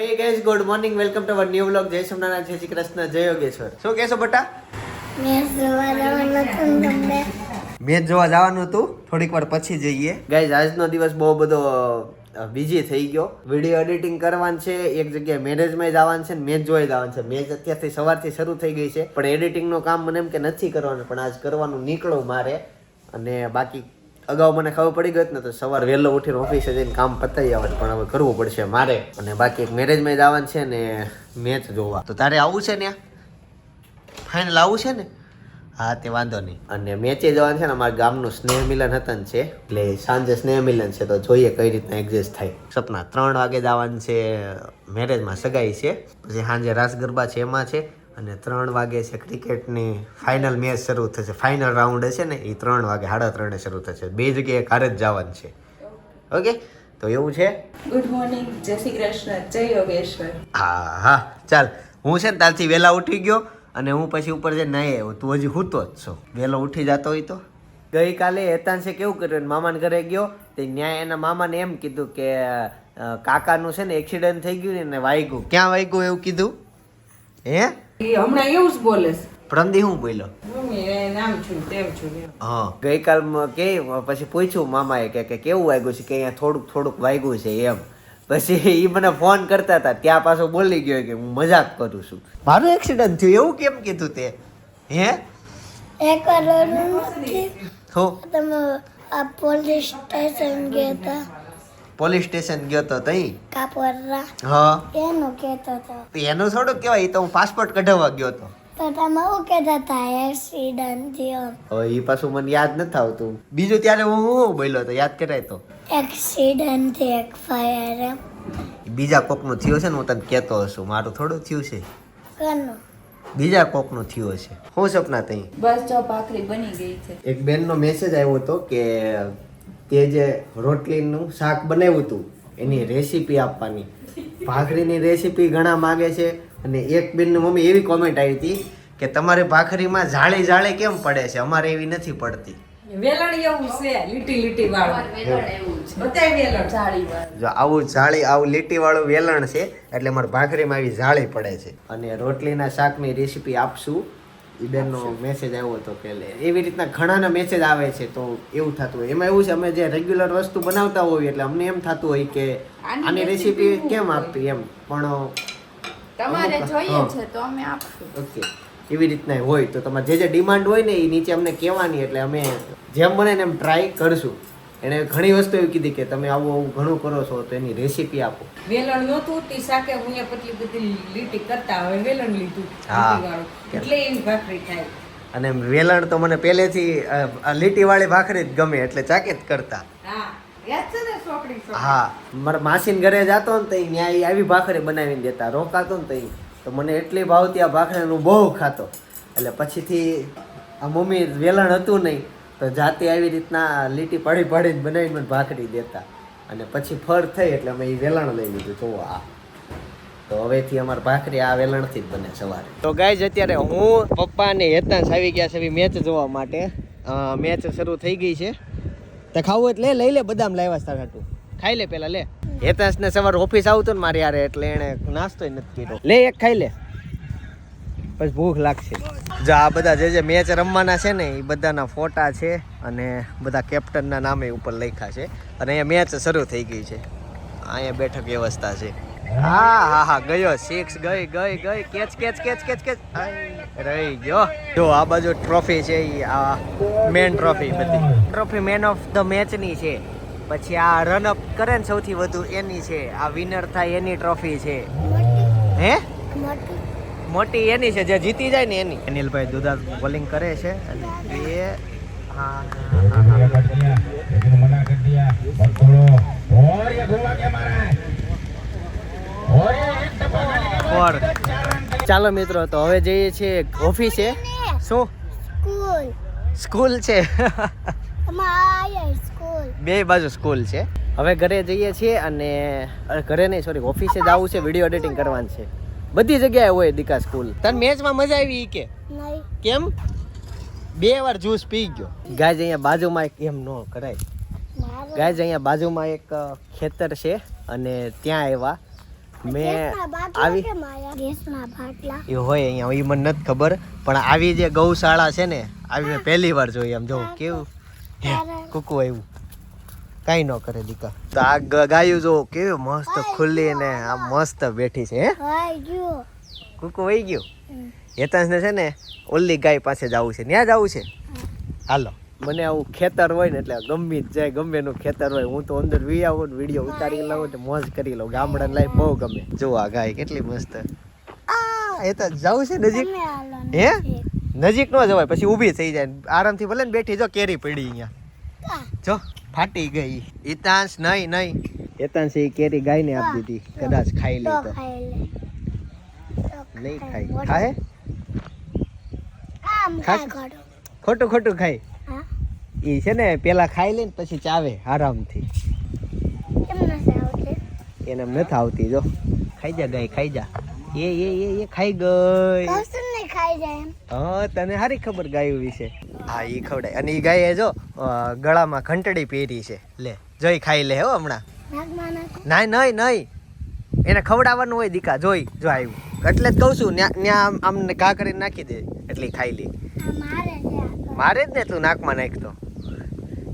Hey guys good morning welcome to our new vlog જય સોમનાથ જય શ્રી કૃષ્ણ જય યોગેશ્વર શું કહેશો બટા? મેચ જોવા જવાનું હતું થોડીક વાર પછી જઈએ. ગાઈઝ આજનો દિવસ બહુ બધો બીજી થઈ ગયો. વીડિયો એડિટિંગ કરવાનું છે એક જગ્યાએ મેરેજમાં જવાનું છે ને મેચ જોઈ જવાનું છે. મેચ અત્યારથી સવારથી શરૂ થઈ ગઈ છે. પણ એડિટિંગનું કામ મને એમ કે નથી કરવાનું પણ આજ કરવાનું નીકળું મારે. અને બાકી અગાઉ મને ખબર પડી ગઈ ને તો સવાર વહેલો ઉઠીને ઓફિસે જઈને કામ પતાવી આવે પણ હવે કરવું પડશે મારે. અને બાકી એક મેરેજમાં જવાનું છે ને મેચ જોવા. તો તારે આવવું છે ને ફાઇનલ આવું છે ને? હા, તે વાંધો નહીં. અને મેચે જવાનું છે ને અમારા ગામનું સ્નેહ મિલન હતન છે. એટલે સાંજે સ્નેહ મિલન છે તો જોઈએ કઈ રીતના એડજસ્ટ થાય. સપના, ત્રણ વાગે જવાનું છે મેરેજમાં સગાઈ છે. પછી સાંજે રાસ ગરબા છે, એમાં છે. અને ત્રણ વાગે છે ક્રિકેટની ફાઇનલ મેચ શરૂ થશે. ફાઇનલ રાઉન્ડ છે ને એ ત્રણ વાગે સાડા ત્રણે શરૂ થશે. બે જગ્યાએ કારે જ જવાનું છે. ઓકે તો એવું છે? ગુડ મોર્નિંગ જય શ્રી કૃષ્ણ જય યોગેશ્વર. હા હા ચાલ. હું છે ને તારથી વહેલા ઉઠી ગયો અને હું પછી ઉપર જઈને નાહી આવ્યો. તું હજી હૂતો જ છો. વહેલો ઉઠી જતો હોય તો. ગઈકાલે હેતાંશે કેવું કર્યું? મામાને ઘરે ગયો તે ન્યાય એના મામાને એમ કીધું કે કાકાનું છે ને એક્સિડન્ટ થઈ ગયું ને વાગ્યું ક્યાં વાગ્યું એવું કીધું? હે? એ હમણાં એવું જ બોલે છે. પ્રમદી હું બોલ્યો. હા ગઈકાલ કે પછી પૂછ્યું મામાએ કે કે કેવું વાગ્યું છે કે અહીંયા થોડુંક થોડુંક વાગ્યું છે એમ. પછી એ મને ફોન કરતા હતા ત્યાં પાછો બોલી ગયો કે હું મજાક કરું છું. મારું એક્સિડન્ટ થયું એવું કેમ કીધું તે? હે? એ કરવાનું નથી તમે આ પોલીસ સ્ટેશન ગયા હતા? પોલીસ સ્ટેશન ગયો તો તઈ? કાપોરા. હા. એનું કેતો તો. એનું થોડુંક કહેવાય એ તો હું પાસપોર્ટ કઢાવવા ગયો તો. તો તમે શું કહેતા હતા એક્સિડન્ટ થયો. હવે એ પાછું મને યાદ નથી આવતું. બીજું ત્યારે હું હું બોલ્યો તો યાદ કરાય તો. એક્સિડન્ટથી એક ફાયર એમ. બીજા કોકનું થયો છે ને હું તને કહેતો હશું. મારું થોડું થયું છે. કનું? બીજા કોકનું થયું હશે હું સપના તઈ? બસ જો ભાખરી બની ગઈ છે. એક બેનનો મેસેજ આવ્યો હતો કે તે જે રોટલીનું શાક બનાવ્યું હતું એની રેસીપી આપવાની. ભાખરીની રેસીપી ઘણા માગે છે અને એક બેનની મમ્મી એવી કોમેન્ટ આવી હતી કે તમારે ભાખરીમાં જાળી જાળી કેમ પડે છે? અમારે એવી નથી પડતી. એવું લીટી લીટી વાળું. આવું જાળી આવું લીટીવાળું વેલણ છે એટલે મારે ભાખરીમાં આવી જાળી પડે છે. અને રોટલીના શાકની રેસીપી આપશું. એ બેનનો મેસેજ આવ્યો હતો કે એવી રીતના ઘણાના મેસેજ આવે છે તો એવું થતું હોય. એમાં એવું છે અમે જે રેગ્યુલર વસ્તુ બનાવતા હોઈએ એટલે અમને એમ થતું હોય કે આની રેસીપી કેમ આપવી એમ પણ તમારે જોઈએ છે તો અમે આપશું. ઓકે. એવી રીતના હોય તો તમારે જે જે ડિમાન્ડ હોય ને એ નીચે અમને કહેવાની એટલે અમે જેમ બને એમ ટ્રાય કરશું. એણે ઘણી વસ્તુ એવી કીધી કે તમે આવું આવું ઘણું કરો છો તો એની રેસીપી આપો. વેલણ નહોતું તે શાકે હું પતલી બધી લીટી કરતા હવે વેલણ લીધું હા. એટલે એવી ભાખરી થાય. અને વેલણ તો મને પહેલેથી લીટી વાળી ભાખરી જ ગમે એટલે ચાકે જ કરતા. હા મારા માસીન ઘરે જતો ને ત્યાં ન્યાય આવી ભાખરી બનાવીને દેતા રોકાતો ને ત્યાં તો મને એટલી ભાવતી આ ભાખરીનું બહુ ખાતો. એટલે પછીથી આ મમ્મી વેલણ હતું નહીં તો જાતે આવી રીતના લીટી પાડી પાડીને બનાવીને મને ભાખરી દેતા. અને પછી ફળ થઈ એટલે અમે એ વેલણ લઈ લીધું. તો આ. તો હવેથી અમારે ભાખરી આ વેલણથી જ બને સવારે. તો ગાઈઝ, અત્યારે હું પપ્પા ને હેતાંશ આવી ગયા છે મેચ જોવા માટે. મેચ શરૂ થઈ ગઈ છે. તે ખાવું એટલે લઈ લે, બદામ લાવ્યા તાર હાટું. ખાઈ લે પેલા, લે. હેતાંશ ને સવાર ઓફિસ આવતો ને મારી યારે એટલે એને નાસ્તોય નથી કર્યો. લે, એક ખાઈ લે. પછી ભૂખ લાગશે. જો આ બધા જે જે મેચ રમવાના છે ને એ બધાના ફોટા છે અને બધા કેપ્ટનના નામે ઉપર લખ્યા છે. અને અહીંયા મેચ શરૂ થઈ ગઈ છે. અહીંયા બેઠક વ્યવસ્થા છે. હા હા હા, ગયો. સિક્સ ગઈ ગઈ ગઈ. Catch catch catch catch catch રહી ગયો. જો આ બાજુ ટ્રોફી છે એ આ મેન ટ્રોફી બધી. ટ્રોફી મેન ઓફ ધ મેચની છે. પછી આ રન અપ કરે ને સૌથી વધુ એની છે. આ વિનર થાય એની ટ્રોફી છે. હે? મોટી એની છે જે જીતી જાય ને એની. અનિલભાઈ દુધા બોલિંગ કરે છે અને એ હા ચાલો મિત્રો તો હવે જઈએ છીએ ઓફિસે શું? સ્કૂલ. સ્કૂલ છે. બે બાજુ સ્કૂલ છે. હવે ઘરે જઈએ છીએ અને ઘરે નહીં સોરી ઓફિસે જવું છે વીડિયો એડિટિંગ કરવાનું છે. બધી જગ્યાએ હોય દીકા સ્કૂલ તને મેચમાં મજા આવી કે? કેમ? બે વાર જ્યુસ પી ગયો. ગાય અહીંયા બાજુમાં એક એમ ન કરાય. ગાય અહીંયા બાજુમાં એક ખેતર છે અને ત્યાં આવ્યા મેં આવી એ હોય અહીંયા એ મને નથી ખબર પણ આવી જે ગૌશાળા છે ને આવી મેં પહેલી વાર જોઈ આમ જો કેવું? હે, કુકુ આવ્યું. કાંઈ ન કરે દીકા. તો આ ગાયું જો કેવી મસ્ત ખુલ્લી ને આ મસ્ત બેઠી છે હે? કુકુ વહી ગયું? હેતાંશને છે ને ઓલી ગાય પાસે જવું છે. ત્યાં જવું છે? હાલો. મને આવું ખેતર હોય ને એટલે ગમે જ જાય ગમે એનું ખેતર હોય. હું તો અંદર વી આવું ને વીડિયો ઉતારી લઉં ને મોજ કરી લઉં. ગામડા લાઈફ બહુ ગમે. જો આ ગાય કેટલી મસ્ત. આ એ તો જવું છે નજીક? હે? નજીક. નો ન જવાય પછી ઊભી થઈ જાય આરામથી ભલે ને બેઠી જો કેરી પડી અહીંયા. જો. ફાટી ગઈ. હિતાંશ નહીં નહીં હિતાંશ એ કેરી ગાયને આપી દીધી. કદાચ ખાઈ લે તો નહીં ખાઈ. ખાય ખોટું. ખોટું ખાય. એ છે ને પેલા ખાઈ લે ને પછી ચાવે આરામથી. એને એમ નથી આવતી જો. ખાઈ જા ગાય ખાઈ જા. એ એ એ એ ખાઈ ગઈ. ખાઈ જાય હા તને સારી ખબર ગાયું વિશે હા એ ખવડાય. અને એ ગાયે જો ગળામાં ઘંટડી પહેરી છે. લે જોઈ ખાઈ લે હો હમણાં. ના નહીં નહીં. એને ખવડાવવાનું હોય દીકા જોઈ જો આવ્યું. એટલે જ કહું છું ન્યા આમ આમને ઘા કરીને નાખી દે એટલે ખાઈ લે. મારે જ ને તું નાકમાં નાખતો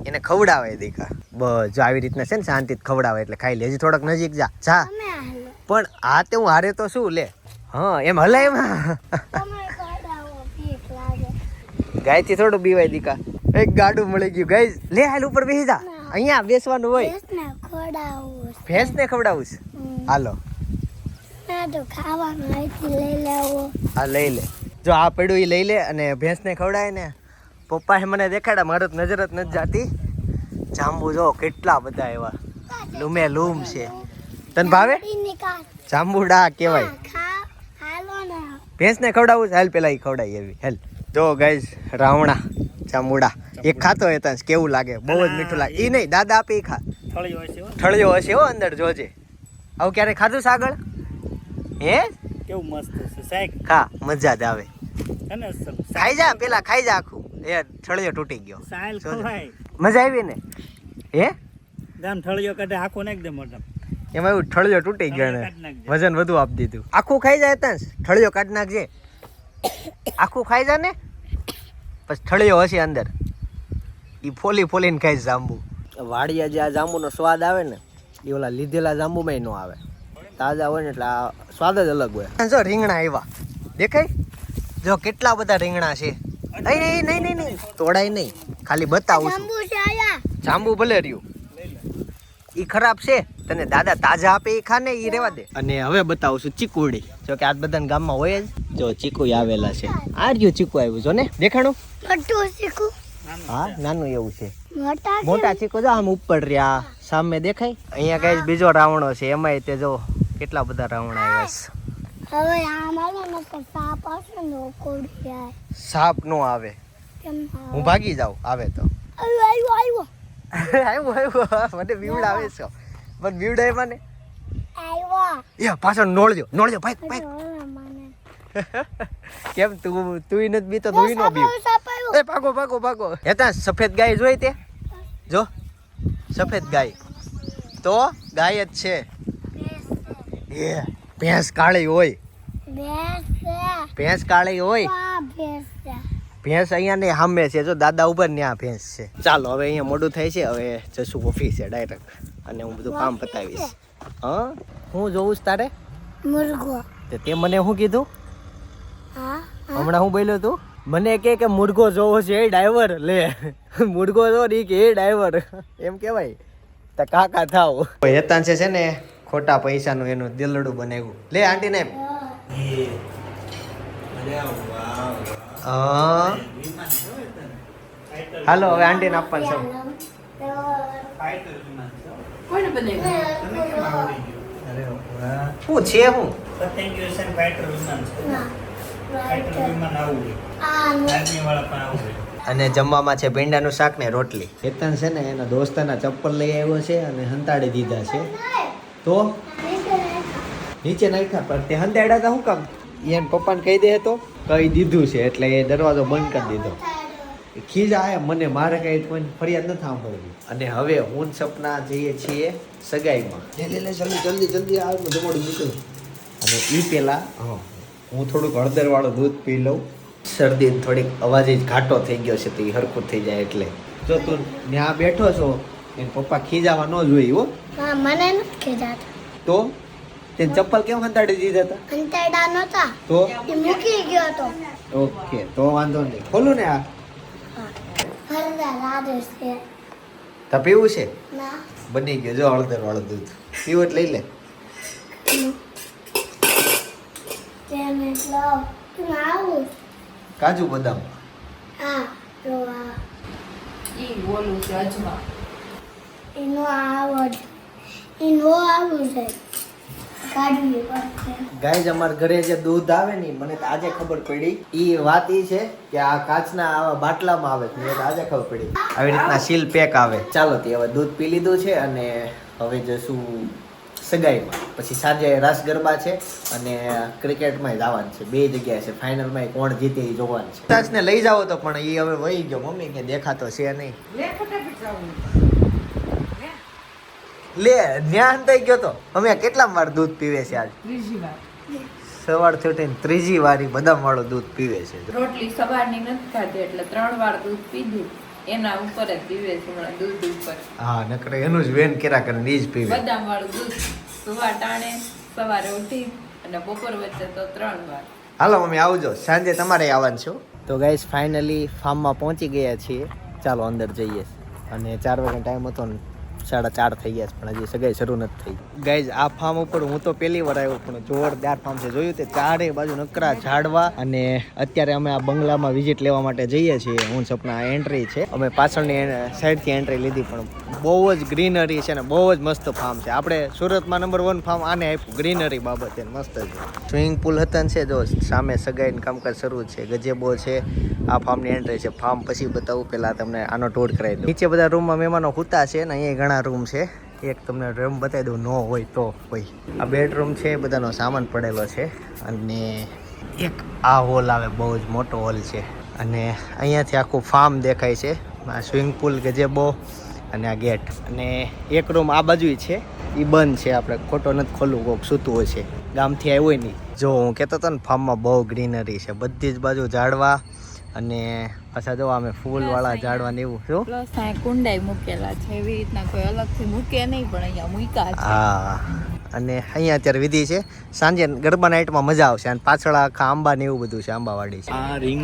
એને ખવડાવે દીકા. બસ જો આવી રીતના છે ને શાંતિથી ખવડાવે એટલે ખાઈ લે. હજી થોડોક નજીક જા. જા. પણ આ તે હું હારે તો શું લે. હા એમ હલે એમાં તમે કઢાવો ભીખ લાગે ગાયથી થોડું બીવાય દીકા. એક ગાડું મળી ગયું. ગાય લે હાલ ઉપર બેસી જા. અહીંયા બેસવાનું હોય. ભેંસને ને ખવડાવું છે? હાલો. હા લઈ લે. જો આ પડ્યું એ લઈ લે અને ભેંસને ખવડાય ને પપ્પાએ મને દેખાડ્યા મારો નજર જ નથી જાતી. જાંબુ જો કેટલા બધા એવા. લૂમે લૂમ છે. તને ભાવે? જાંબુ ડા જાંબુડા કહેવાય ભેંસને ખવડાવું છે? હાલ પેલા એ ખવડાય એવી. હેલ. જો ગાઈઝ રાવણા ચામુડા. એ ખાતો હોય ત્યાં કેવું લાગે? બહુ જ મીઠું લાગે. એ નહીં દાદા આપે એ ખા. ઠળિયો હશે હો. અંદર જોજે. આવું ક્યારે ખાધું સાગળ હે? કેવું મસ્ત છે સાહેબ ખા મજા જ આવે. ખાઈ જા પેલા ખાઈ જા આખું. એ ઠળિયો તૂટી ગયો. મજા આવી ને? હે? ગામ ઠળિયો કાઢે આખો નાખ દે મોઢા એમાં એવું ઠળિયો તૂટી ગયો ને. વજન વધુ આપી દીધું. આખું ખાઈ જાય ત્યાં ઠળિયો કાઢી નાખજે. આખું ખાઈ જા ને? પછી ઠળિયો હશે અંદર. એ ફોલી ફોલીને ખાઈ જાંબુ. વાડિયા જે આ જાંબુનો સ્વાદ આવે ને એ ઓલા લીધેલા જાંબુમાં ન આવે. તાજા હોય ને એટલે આ સ્વાદ જ અલગ હોય. જો રીંગણા આવ્યા દેખાય? જો કેટલા બધા રીંગણા છે. નહીં નહીં નહીં નહીં નહીં તોડાય નહીં. ખાલી બતાવું છું. જાંબુ છે આયા. જાંબુ ભલે રહ્યું. એ ખરાબ છે. તને દાદા તાજા આપે એ ખાને એ રેવા દે. અને હવે બતાવું છું ચીકુડી. જો કે આ બધાના ગામમાં હોય જ. જો ચીકુ આવેલા છે. આ રહ્યું ચીકુ આવ્યું જો ને દેખાણું? મોટું શીખું હા નાનું એવું છે. મોટા ચીકુ જો આમ ઉપર રહ્યા. સામે દેખાય? અહીંયા કઈ બીજો રાવણો છે. એમાંય તે જો કેટલા બધા રાવણ આવ્યા છે. હવે આમ આલો ને તો સાપ આવશે ને કોડી જાય. સાપ નો આવે. હું ભાગી જાઉં. આવે તો. આવ્યો આવ્યો. આવ્યો આવ્યું. મને બીવડાવે છે. પણ બીવડાય મને આવ્યો. એ પાછળ નોળજો નોળજો ભાઈ ભાઈ. કેમ તું તું નથી બીતો તું નો બીવ. આવ્યો એ ભાગો ભાગો ભાગો. હેતા સફેદ ગાય જોઈ તે? જો સફેદ ગાય. તો ગાય જ છે. એ ભેંસ કાળી હોય. ભેંસ કાળી હોય. ભેંસ અહીંયા ને સામે છે. જો દાદા ઉપર ને આ ભેંસ છે. ચાલો હવે અહીંયા મોડું થાય છે. હવે જશું ઓફિસે ડાયરેક્ટ અને હું બધું કામ પતાવીશ. હા? હું જોઉં છું તારે? મુર્ગો. તે તે મને શું કીધું? હમણાં હું બોલ્યો તું? મને કે કે મુર્ગો જોવો છે એ ડ્રાઈવર લે. મુર્ગો જો રી કે એ ડ્રાઈવર એમ કહેવાય. તો કાકા થાવ. હેતાન છે ને? ખોટા પૈસાનું એનું દિલડું બનાવ્યું. લે આંટી ને. હાલો હવે આંટીને આપવાનું છે. કોણે શું છે હું? આવું આવું અને જમવામાં છે ભીંડાનું શાક ને રોટલી. ચેતન છે ને એના દોસ્તાના ચપ્પલ લઈ આવ્યો છે અને હંતાડી દીધા છે. તો? નીચે નાખ્યા પણ તે હંતાડ્યા હતા શું કામ? એને પપ્પાને કહી દે તો? કહી દીધું છે એટલે એ દરવાજો બંધ કરી દીધો. એ ખીજ આવે મને મારે કઈ કોઈ ફરિયાદ નથી સાંભળવી. અને હવે હું સપના જઈએ છીએ સગાઈમાં. લે લે લે જલ્દી જલ્દી જલ્દી આ જમવાનું નીકળ. અને એ પેલા હા. હું થોડુંક હળદરવાળું દૂધ પી લઉં. શરદી થોડીક અવાજ જ ઘાટો થઈ ગયો છે તો એ હરખું થઈ જાય એટલે. જો તું ત્યાં બેઠો છો એને પપ્પા ખીજાવા ન જોઈએ હો. મને નથી ખીજાતા. તો? તે ચપ્પલ કેમ હંતાડી દીધા હતા હંતાડા નહોતા. તો? એ મૂકી ગયો તો. ઓકે તો વાંધો નહીં. ખોલું ને આ. હરદા રાધેશ છે. તો પીવું છે? ના. બની ગયો જો હળદર વાળું દૂધ. પીવું એટલે લઈ લે તેમ એટલો તું આવું કાજુ બદામ. હા તો આ. ઈ બોલું છે અજમા એનો આવડ એનો આવું છે. કાઢવી પડશે અમારા ઘરે જે દૂધ આવે ને મને તો આજે ખબર પડી. એ વાત એ છે કે આ કાચના આવા બાટલામાં આવે છે. મને તો આજે ખબર પડી. આવી રીતના સીલ પેક આવે. ચાલો તે હવે દૂધ પી લીધું છે અને હવે જશું સગાઈમાં. પછી સાંજે રાસ ગરબા છે અને ક્રિકેટમાં જવાનું છે. બે જગ્યાએ છે. ફાઇનલમાં કોણ જીતે એ જોવાનું છે. તાજને લઈ જાઓ તો પણ એ હવે વહી ગયો. મમ્મી કે દેખાતો છે નહીં. લે ફટાફટ જાવું લે. ન્યા થઈ ગયો તો. અમે કેટલા વાર દૂધ પીવે છે આજ? ત્રીજી વાર. સવારથી ઉઠીને ત્રીજી વારી બદામ વાળું દૂધ પીવે છે. રોટલી સવારની નથી ખાધી એટલે ત્રણ વાર દૂધ પીધું. એના ઉપર જ પીવે છે હમણાં દૂધ ઉપર. હા નકરે એનું જ વેન કેરા કરે એ જ પીવે. બદામ વાળું દૂધ સુવા ટાણે સવારે ઉઠી અને બપોર વચ્ચે તો ત્રણ વાર. હાલો મમ્મી આવજો. સાંજે તમારે આવવાનું છો તો ગાઈસ ફાઇનલી ફાર્મમાં પહોંચી ગયા છીએ. ચાલો અંદર જઈએ. અને ચાર વાગે ટાઈમ હતો ને સાડા ચાર થઈ ગયા છે, પણ હજી સગાઈ શરૂ નથી થઈ. ગાઈઝ આ ફાર્મ ઉપર હું તો પહેલી વાર આવ્યો પણ જોરદાર ફાર્મ છે. જોયું તે ચારે બાજુ નકરા ઝાડવા અને અત્યારે અમે આ બંગલામાં વિઝિટ લેવા માટે જઈએ છીએ. હું સપના એન્ટ્રી છે. અમે પાછળની સાઈડથી એન્ટ્રી લીધી પણ બહુ જ ગ્રીનરી છે ને બહુ જ મસ્ત ફાર્મ છે. આપણે સુરતમાં નંબર વન ફાર્મ આને આપ્યું ગ્રીનરી બાબતે મસ્ત છે. સ્વિમિંગ પુલ હતા છે જો, સામે સગાઈનું કામકાજ શરૂ છે. ગજેબો છે, આ ફાર્મની એન્ટ્રી છે. ફાર્મ પછી બતાવું, પહેલાં તમને આનો ટૂર કરાવી દઉં. નીચે બધા રૂમમાં મહેમાનો હુતા છે ને, અહીંયા ઘણા રૂમ છે. એક તમને રૂમ બતાવી દઉં, ન હોય તો હોય. આ બેડરૂમ છે, બધાનો સામાન પડેલો છે. અને એક આ હોલ આવે, બહુ જ મોટો હોલ છે. અને અહીંયાથી આખું ફાર્મ દેખાય છે. આ સ્વિમિંગ પુલ ગજેબો અને આ ગેટ અને એક રૂમ આ બાજુ છે. એ બંધ છે, આપણે ખોટો નથી ખોલવું, કોક સૂતું હોય છે. ગામથી આવ્યો નહીં જો હું કહેતો હતો ને ફાર્મમાં બહુ ગ્રીનરી છે. બધી જ બાજુ ઝાડવા અને પાછા જો અમે ફૂલવાળા ઝાડવા ને એવું શું? પ્લસ અહીંયા કુંડાઈ મૂકેલા છે. એવી રીતના કોઈ અલગથી મૂકે નહીં પણ અહીંયા મૂક્યા છે. હા. અને અહીંયા અત્યારે વિધિ છે. સાંજે ગરબા નાઇટમાં મજા આવશે. અને પાછળ આખા આંબા ને એવું બધું છે આંબાવાડી છે. આ રિંગ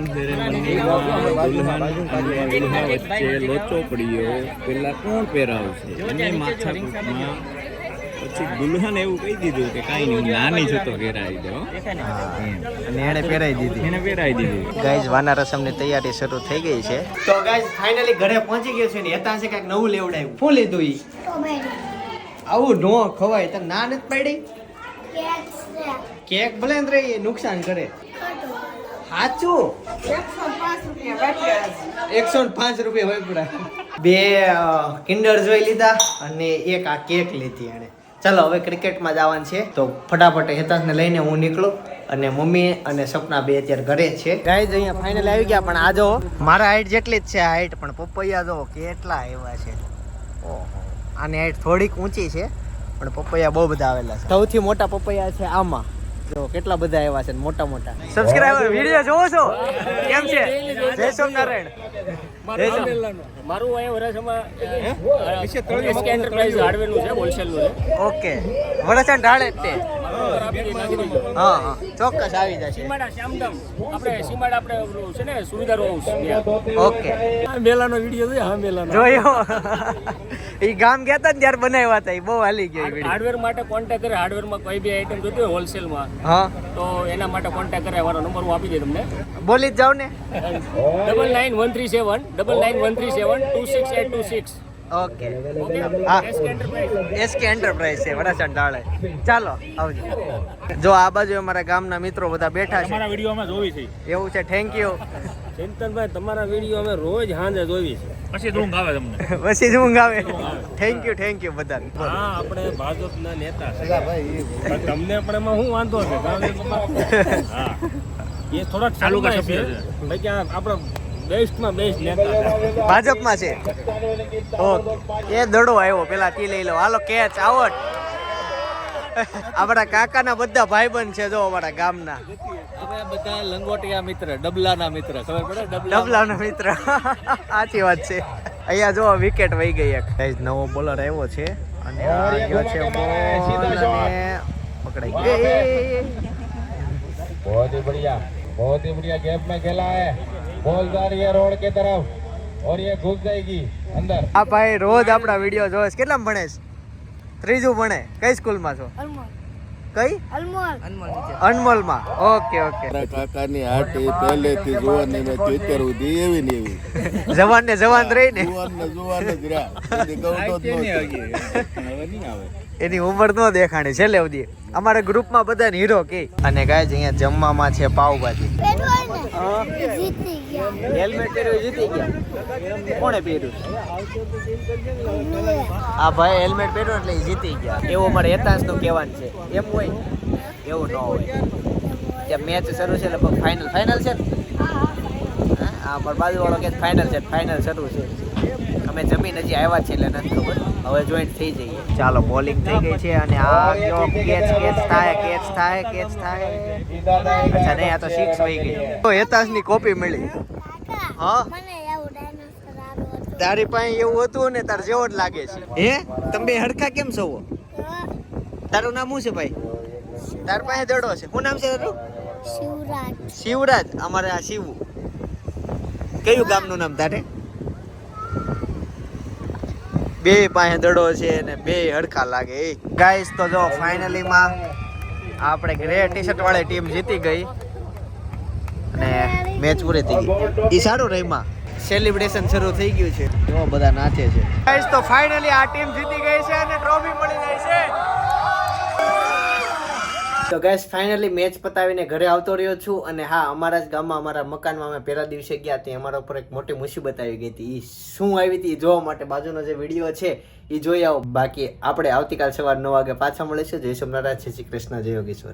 વચ્ચે લોચો પડ્યો. પેલા કોણ પહેરાવશે? અને માથાકૂટમાં પછી દુલ્હન એવું કહી દીધું કે કાંઈ નહીં નાની છું તો ઘેરાઈ દો અને એને પહેરાઈ દીધી. એને પહેરાઈ દીધી. ગાઈઝ વાના રસમની તૈયારી શરૂ થઈ ગઈ છે. તો ગાઈઝ ફાઇનલી ઘરે પહોંચી ગયો છે ને એતા છે કાંઈક નવું લેવડાયું. શું લીધું ઈ? આવું નો ખવાય તને ના નથી પડી? કેક ભલે ને રે નુકસાન કરે. સાચું એકસો પાંચ રૂપિયા એકસો પાંચ રૂપિયા હોય બે કિન્ડર જોઈ લીધા અને એક આ કેક લીધી એણે. ચાલો હવે ક્રિકેટમાં જવાનું છે. તો ફટાફટ હેતાશને લઈને હું નીકળું અને મમ્મી અને સપના બે અત્યારે ઘરે જ છે. ગાઈઝ અહીંયા ફાઇનલ આવી ગયા પણ આ જો મારા હાઈટ જેટલી જ છે હાઈટ પણ પપૈયા જો કેટલા આવ્યા છે. ઓહો આની હાઈટ થોડીક ઊંચી છે પણ પપૈયા બહુ બધા આવેલા છે. સૌથી મોટા પપૈયા છે આમાં. જો કેટલા બધા આવ્યા છે ને મોટા મોટા. સબસ્ક્રાઇબર વીડિયો જોવો છો? કેમ છે? જય સોમનારાયણ મારું અહીંયા વરાછામાં એન્ટરપ્રાઇઝ હાર્ડવેરનું છે હોલસેલનું છે. ઓકે. વરસણ ઢાળે જ તે. હા. હા ચોક્કસ આવી જશે. સીમાડા શ્યામધામ. આપણે સીમાડા આપણે છે ને હાઉસ ઓકે. મેલાનો વીડિયો છે હા મેલાનો. જોયો. એ ગામ ગયા હતા ને ત્યારે બનાવ્યા હતા એ બહુ હાલી ગયા હાર્ડવેર માટે કોન્ટેક્ટ કરે. હાર્ડવેરમાં કોઈ બી આઈટમ જોતી હોય હોલસેલમાં હા. તો એના માટે કોન્ટેક્ટ કરે. મારો નંબર હું આપી દઈ તમને. બોલી જ જાવ ને. Double nine one three seven double nine one three seven two six eight two six okay હા એસકે એન્ટરપ્રાઇઝ છે. વરાસણ ઢાળે. ચાલો આવજો. જો આ બાજુ અમારા ગામના મિત્રો બધા બેઠા છે. વીડિયો અમે જોવી છે. એવું છે. થેન્ક યુ ચિંતનભાઈ તમારા વીડિયો અમે રોજ સાંજે જોવી છે. પછી ઊંઘ આવે તમને. પછી જ ઊંઘ આવે. થેન્ક યુ થેન્ક યુ બધાને. હા આપણે ભાજપના નેતા છે. તમને પણ એમાં શું વાંધો છે? હા. એ થોડાક ચાલુ છે. ભાઈ કે આપણે બેસ્ટમાં બેસ્ટ નેતા છે ભાજપમાં છે ઓકે એ દડો આવ્યો પેલા તી લઈ લો હાલો કેચ આવટ આપણા કાકાના બધા ભાઈબંધ છે જો અમારા ગામના અમે બધા લંગોટિયા મિત્ર ડબલાના મિત્ર ખબર પડે ડબલા ડબલાનો મિત્ર સાચી વાત છે અહીંયા જો વિકેટ વહી ગઈ એક Guys, નવો બોલર આવ્યો છે અને આ ગયો છે બોલ અને પકડાઈ ગયો એ, એ, એ, એ. बहुत ही बढ़िया बहुत ही बढ़िया गैप में खेला है बॉल जा रही है रोड की तरफ और ये घुस जाएगी अंदर આ ભાઈ રોજ આપણા વિડીયો જોવે છે કેટલામાં ભણે છે ત્રીજું ભણે કઈ સ્કૂલમાં છો કઈ અનમોલમાં ઓકે ઓકે કાકાની હાટી પહેલેથી જુવાની મેં અત્યાર સુધી એવી ને એવી જવાન ને જવાન રહી ને જુવાન ને જુવાન જ રહ્યા કદી ગવતો જ કેની નહોતો. વાગી હવે નહીં આવે એની ઉંમર નો દેખાણી છેલ્લે લેવદી અમારા ગ્રુપમાં બધાને હીરો કે. અને ગાય અહીંયા જમવામાં છે પાવભાજી હેલ્મેટ પહેર્યું જીતી ગયા. કોણે પહેર્યું? આ ભાઈ હેલ્મેટ પહેર્યું એટલે જીતી ગયા. એવું મારે હેતાંશનું કહેવાનું છે. એમ હોય એવું ન હોય. ત્યાં મેચ શરૂ છે લગભગ ફાઇનલ ફાઇનલ છે ને? હા અમારા બાજુવાળો કે ફાઇનલ છે ફાઇનલ શરૂ છે. અમે જમીન હજી આવ્યા છે એટલે નથી ખબર. હવે જોઈન્ટ થઈ જઈએ. ચાલો બોલિંગ થઈ ગઈ છે અને આ કયો કેચ કેચ થાય કેચ થાય કેચ થાય. અચ્છા નહીં આ તો સિક્સ વહી ગઈ. તો હેતાંશની કોપી મળી હા? તારી પાસે એવું હતું ને તાર જેવો જ લાગે છે. હે? તમે બે હરખા કેમ છો? તારું નામ શું છે ભાઈ? તાર પાસે દડો છે. શું નામ છે તારું? શિવરાજ. શિવરાજ. અમારે આ શિવ. કયું ગામનું નામ તારે? બે પાસે દડો છે ને બે હડકા લાગે. એ ગાઈસ તો જો ફાઇનલી માં આપણે ગ્રે ટી શર્ટ વાળી ટીમ જીતી ગઈ. અને મેચ પૂરી થઈ ગઈ. સારું રહીમાં સેલિબ્રેશન શરૂ થઈ ગયું છે. જો, બધા નાચે છે. ગાઈસ તો ફાઇનલી આ ટીમ જીતી ગઈ છે અને ટ્રોફી મળી ગઈ છે. તો ગેસ ફાઇનલી મેચ પતાવીને ઘરે આવતો રહ્યો છું અને હા, અમારા જ ગામમાં, અમારા મકાનમાં અમે પહેલા દિવસે ગયા ત્યાં અમારા ઉપર એક મોટી મુસીબત આવી ગઈ હતી. એ શું આવી હતી જોવા માટે બાજુનો જે વીડિયો છે એ જોઈ આવો. બાકી આપણે આવતીકાલ સવાર નવ વાગે પાછા મળીશું. જય સોમનાથ શ્રી કૃષ્ણ, જય યોગેશ્વર.